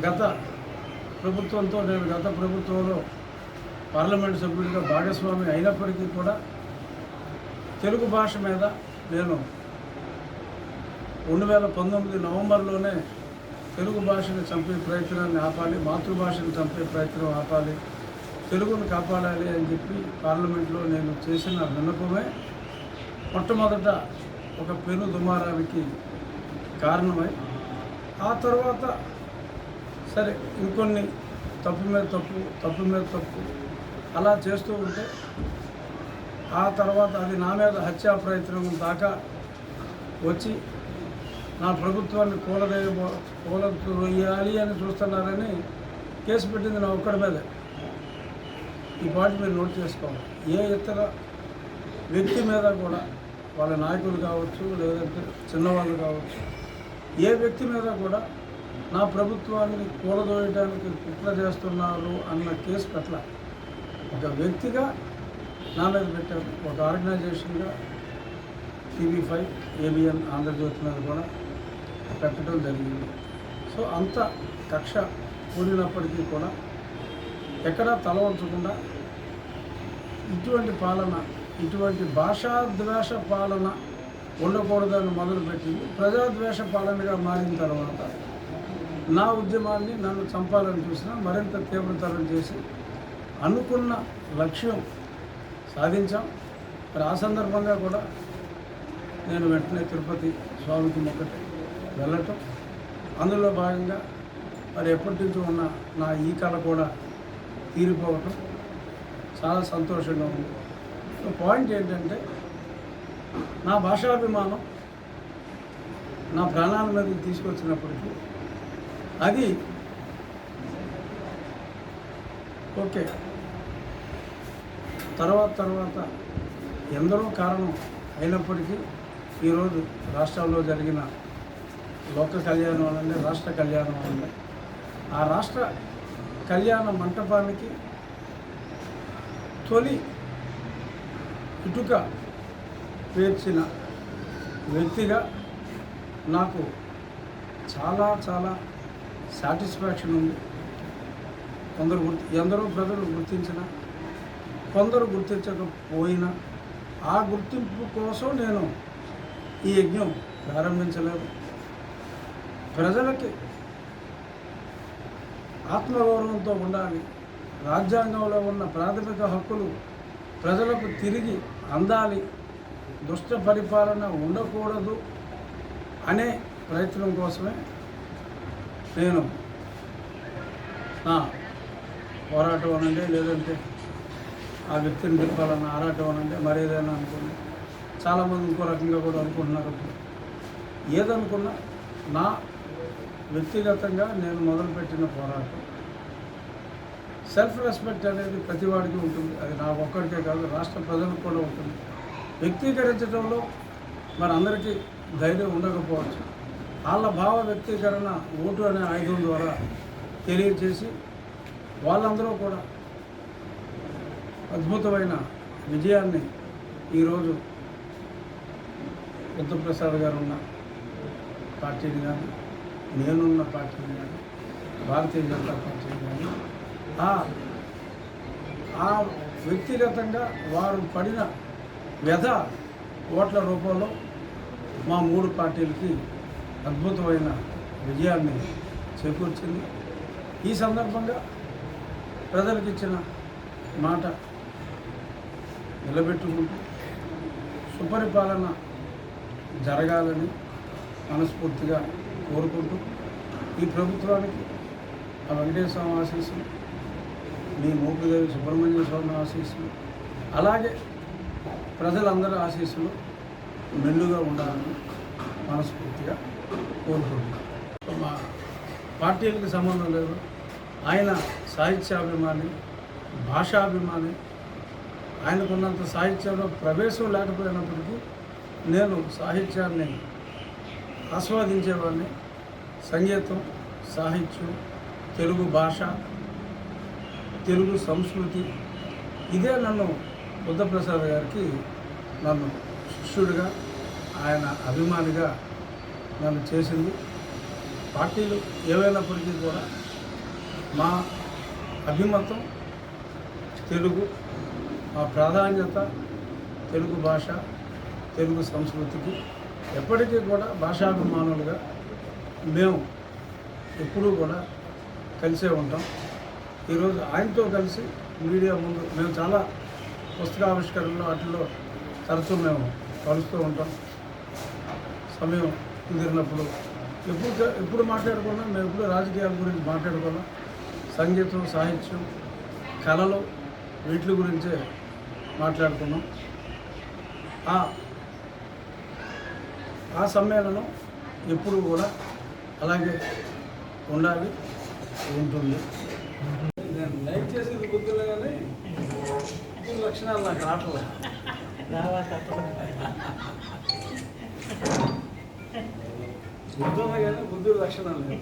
గత ప్రభుత్వంతో నేను గత ప్రభుత్వంలో పార్లమెంట్ సభ్యుడిగా భాగస్వామి అయినప్పటికీ కూడా తెలుగు భాష మీద నేను రెండు వేల పంతొమ్మిది నవంబర్లోనే తెలుగు భాషను చంపే ప్రయత్నాన్ని ఆపాలి మాతృభాషను చంపే ప్రయత్నం ఆపాలి తెలుగును కాపాడాలి అని చెప్పి పార్లమెంట్లో నేను చేసిన విన్నపమే మొట్టమొదట ఒక పెను దుమారానికి కారణమై ఆ తర్వాత సరే ఇంకొన్ని తప్పు మీద తప్పు తప్పు మీద తప్పు అలా చేస్తూ ఉంటే ఆ తర్వాత అది నా మీద హత్యా ప్రయత్నం దాకా వచ్చి నా ప్రభుత్వాన్ని కూలదేయ కూలవేయాలి అని చూస్తున్నారని కేసు పెట్టింది నా ఒక్కడి మీదే. ఈ పాటి మీరు నోట్ చేసుకోవాలి. ఏ ఇతర వ్యక్తి మీద కూడా వాళ్ళ నాయకులు కావచ్చు లేదంటే చిన్నవాళ్ళు కావచ్చు ఏ వ్యక్తి మీద కూడా నా ప్రభుత్వాన్ని కూలదోయడానికి కుట్ర చేస్తున్నారు అన్న కేసు పట్ల ఒక వ్యక్తిగా నా మీద పెట్టారు ఒక ఆర్గనైజేషన్గా టీవీ ఫైవ్ ఏబిఎన్ ఆంధ్రజ్యోతి మీద కూడా పెట్టడం జరిగింది. సో అంత కక్ష కూడినప్పటికీ కూడా ఎక్కడా తల వంచకుండా ఇటువంటి పాలన ఇటువంటి భాషాద్వేష పాలన ఉండకూడదని మొదలుపెట్టింది. ప్రజాద్వేష పాలనగా మారిన తర్వాత నా ఉద్యమాన్ని నన్ను చంపాలని చూసినా మరింత తీవ్రతరం చేసి అనుకున్న లక్ష్యం సాధించాం. మరి ఆ సందర్భంగా కూడా నేను వెంటనే తిరుపతి స్వామికి మొక్కటి వెళ్ళటం. అందులో భాగంగా మరి ఎప్పటి నుంచి ఉన్న నా ఈ కళ కూడా తీరిపోవటం. చాలా సంతోషంగా ఉంది. సో పాయింట్ ఏంటంటే నా భాషాభిమానం నా ప్రాణాల మీదకి తీసుకొచ్చినప్పటికీ అది. ఓకే. తర్వాత తర్వాత ఎందరో కారణం అయినప్పటికీ ఈరోజు రాష్ట్రాల్లో జరిగిన లోక కళ్యాణం అనండి రాష్ట్ర కళ్యాణం అనండి. ఆ రాష్ట్ర కళ్యాణ మంటపానికి తొలి ఇటుక పేర్చిన వ్యక్తిగా నాకు చాలా చాలా సాటిస్ఫాక్షన్ ఉంది. కొందరు గుర్తి ఎందరో ప్రజలు గుర్తించిన కొందరు గుర్తించకపోయినా ఆ గుర్తింపు కోసం నేను ఈ యజ్ఞం ప్రారంభించలేదు. ప్రజలకి ఆత్మగౌరవంతో ఉండాలి. రాజ్యాంగంలో ఉన్న ప్రాథమిక హక్కులు ప్రజలకు తిరిగి అందాలి. దుష్ట పరిపాలన ఉండకూడదు అనే ప్రయత్నం కోసమే నేను నా పోరాటం అనండి లేదంటే ఆ వ్యక్తిని తిప్పాలన్న ఆరాటం అనండి మరేదైనా అనుకోండి. చాలామంది ఇంకో రకంగా కూడా అనుకుంటున్నారు. ఏదనుకున్నా నా వ్యక్తిగతంగా నేను మొదలుపెట్టిన పోరాటం. సెల్ఫ్ రెస్పెక్ట్ అనేది ప్రతి వాడికి ఉంటుంది. అది నా ఒక్కడికే కాదు రాష్ట్ర ప్రజలకు కూడా ఉంటుంది. వ్యక్తీకరించడంలో మరి అందరికీ ధైర్యం ఉండకపోవచ్చు. వాళ్ళ భావ వ్యక్తీకరణ ఓటు అనే ఆయుధం ద్వారా తెలియజేసి వాళ్ళందరూ కూడా అద్భుతమైన విజయాన్ని ఈరోజు బుద్ధప్రసాద్ గారు ఉన్న పార్టీని కానీ నేనున్న పార్టీని కానీ భారతీయ జనతా పార్టీని కానీ ఆ ఆ వ్యక్తిగతంగా వారు పడిన వ్యధ ఓట్ల రూపంలో మా మూడు పార్టీలకి అద్భుతమైన విజయాన్ని చేకూర్చింది. ఈ సందర్భంగా ప్రజలకు ఇచ్చిన మాట నిలబెట్టుకుంటూ సుపరిపాలన జరగాలని మనస్ఫూర్తిగా కోరుకుంటూ ఈ ప్రభుత్వానికి ఆ వెంకటేశ్వర ఆశీస్సులు మీ మూకుదేవి సుబ్రహ్మణ్య స్వామి ఆశీస్సులు అలాగే ప్రజలందరి ఆశీస్సులు మెండుగా ఉండాలని మనస్ఫూర్తిగా కోరుకుంటున్నాను మా పార్టీలకు సంబంధం లేదు. ఆయన సాహిత్యాభిమాని భాషాభిమాని. ఆయనకున్నంత సాహిత్యంలో ప్రవేశం లేకపోయినప్పటికీ నేను సాహిత్యాన్ని ఆస్వాదించేవాడిని. సంగీతం సాహిత్యం తెలుగు భాష తెలుగు సంస్కృతి. ఇదే నన్ను బుద్ధప్రసాద్ గారికి నన్ను శిష్యుడిగా ఆయన అభిమానిగా నన్ను చేసింది. పార్టీలు ఏవైనప్పటికీ కూడా మా అభిమతం తెలుగు మా ప్రాధాన్యత తెలుగు భాష తెలుగు సంస్కృతికి ఎప్పటికీ కూడా భాషాభిమానులుగా మేము ఎప్పుడూ కూడా కలిసే ఉంటాం. ఈరోజు ఆయనతో కలిసి మీడియా ముందు మేము చాలా పుస్తకావిష్కరణలో వాటిల్లో తరచూ మేము కలుస్తూ ఉంటాం. సమయం కుదిరినప్పుడు ఎప్పుడు ఎప్పుడు మాట్లాడుకున్నా మేము ఎప్పుడు రాజకీయాల గురించి మాట్లాడుకున్నా సంగీతం సాహిత్యం కళలు వీటి గురించే మాట్లాడుకున్నాం. ఆ ఆ సమ్మేళనం ఎప్పుడు కూడా అలాగే ఉండాలి ఉంటుంది. నేను లైక్ చేసేది గుర్తులే కానీ ఈ లక్షణాలు నాకు రావట్లేదు. గుర్తుంది కానీ బుద్ధుడు లక్షణాలు లేవు.